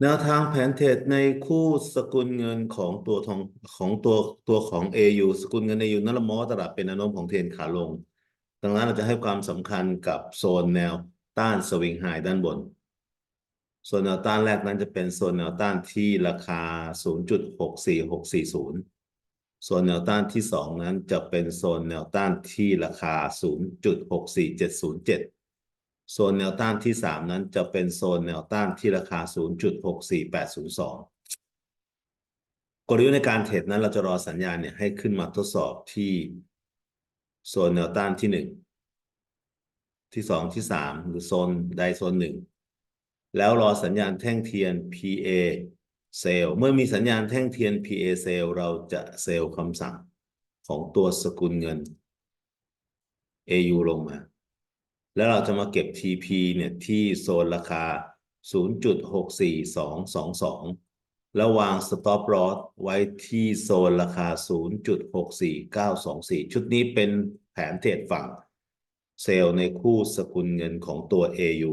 แนวทางแผนเทรดในคู่สกุลเงินของตัวทองของตัวตัวของ AU สกุลเงิน AU นั่นละมอตลาดเป็นแนวโน้มของเทรนขาลง ดังนั้นเราจะให้ความสำคัญกับโซนแนวต้านสวิงไฮด้านบน โซนแนวต้านแรกนั้นจะเป็นโซนแนวต้านที่ราคา 0.64640ส่วนแนวต้านที่สองนั้นจะเป็นโซนแนวต้านที่ราคา 0.64707 โซนแนวต้านที่สามนั้นจะเป็นโซนแนวต้านที่ราคา 0.64802 กลยุทธ์ในการเทรดนั้นเราจะรอสัญญาณเนี่ยให้ขึ้นมาทดสอบที่โซนแนวต้านที่หนึ่งที่สองที่สามหรือโซนใดโซนหนึ่งแล้วรอสัญญาณแท่งเทียน PA เซลเมื่อมีสัญญาณแท่งเทียน PA เซลเราจะเซลคำสั่งของตัวสกุลเงิน AU ลงมา แล้วเราจะมาเก็บ TP เนี่ยที่โซนราคา 0.64222 แล้ววาง stop loss ไว้ที่โซนราคา 0.64924 ชุดนี้เป็นแผนเทรดฝั่ง เซลล์ในคู่สกุลเงินของตัว AU